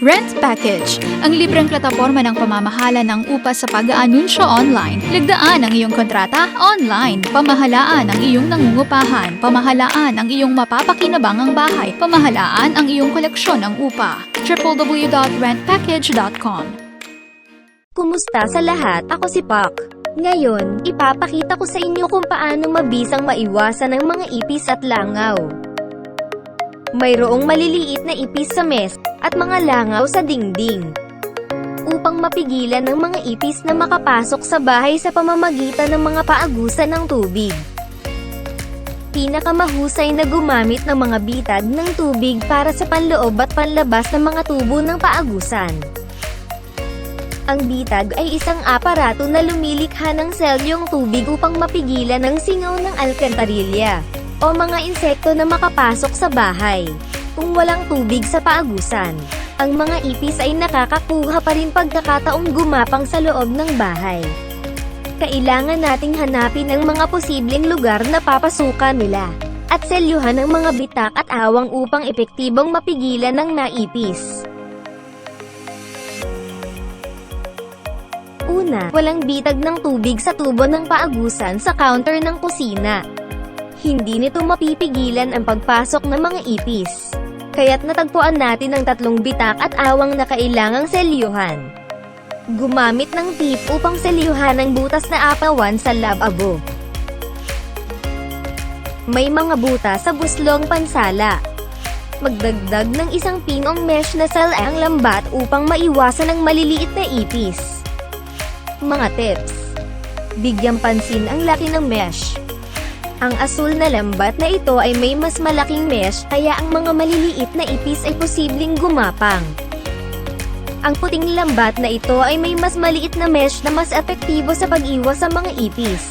Rent Package, ang libreng plataporma ng pamamahala ng upa sa pag-aanunsyo online. Ligdaan ang iyong kontrata online. Pamahalaan ang iyong nangungupahan. Pamahalaan ang iyong mapapakinabangang bahay. Pamahalaan ang iyong koleksyon ng upa. www.rentpackage.com Kumusta sa lahat? Ako si Pak. Ngayon, ipapakita ko sa inyo kung paano mabisang maiwasan ang mga ipis at langaw. Mayroong maliliit na ipis sa mes at mga langaw sa dingding. Upang mapigilan ng mga ipis na makapasok sa bahay sa pamamagitan ng mga paagusan ng tubig. Pinakamahusay na gumamit ng mga bitag ng tubig para sa panloob at panlabas ng mga tubo ng paagusan. Ang bitag ay isang aparato na lumilikha ng selyong tubig upang mapigilan ang singaw ng alkantarilya o mga insekto na makapasok sa bahay. Kung walang tubig sa paagusan, ang mga ipis ay nakakakuha pa rin pagkakataong gumapang sa loob ng bahay. Kailangan nating hanapin ang mga posibleng lugar na papasukan nila at selyuhan ang mga bitak at awang upang epektibong mapigilan ng naipis. Una, walang bitag ng tubig sa tubo ng paagusan sa counter ng kusina. Hindi nito mapipigilan ang pagpasok ng mga ipis. Kaya't natagpuan natin ang tatlong bitak at awang na kailangang selyuhan. Gumamit ng tip upang selyuhan ang butas na apawan sa lababo. May mga butas sa buslong pansala. Magdagdag ng isang pinong mesh na sal ang lambat upang maiwasan ang maliliit na ipis. Mga tips. Bigyang pansin ang laki ng mesh. Ang asul na lambat na ito ay may mas malaking mesh kaya ang mga maliliit na ipis ay posibleng gumapang. Ang puting lambat na ito ay may mas maliit na mesh na mas epektibo sa pag-iwas sa mga ipis.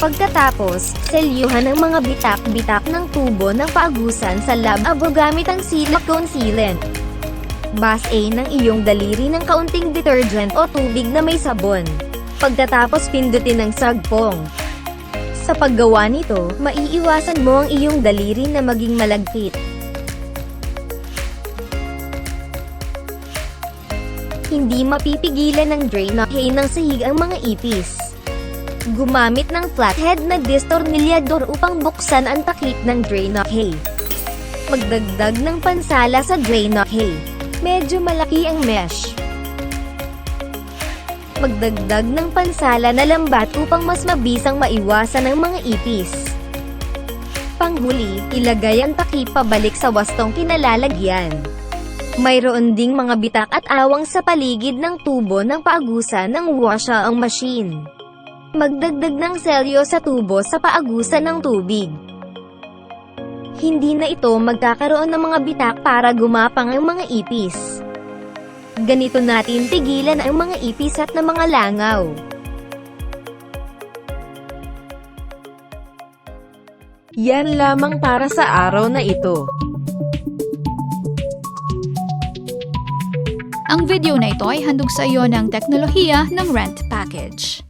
Pagkatapos, selyuhan ang mga bitak-bitak ng tubo ng paagusan sa lababo gamit ang silicone sealant. Bas-A ng iyong daliri ng kaunting detergent o tubig na may sabon. Pagkatapos pindutin ng sagpong. Sa paggawa nito, maiiwasan mo ang iyong daliri na maging malagkit. Hindi mapipigilan ng drain na hay ng sahig ang mga ipis. Gumamit ng flathead na distornilyador upang buksan ang takip ng drain hay. Magdagdag ng pansala sa drain hay. Medyo malaki ang mesh. Magdagdag ng pansala na lambat upang mas mabisang maiwasan ang mga ipis. Panghuli, ilagay ang takip pabalik sa wastong kinalalagyan. Mayroon ding mga bitak at awang sa paligid ng tubo ng paagusan ng washa ang machine. Magdagdag ng selyo sa tubo sa paagusan ng tubig. Hindi na ito magkakaroon ng mga bitak para gumapang ang mga ipis. Ganito natin tigilan ang mga ipis at na mga langaw. Yan lamang para sa araw na ito. Ang video na ito ay handog sa iyo ng teknolohiya ng Rent Package.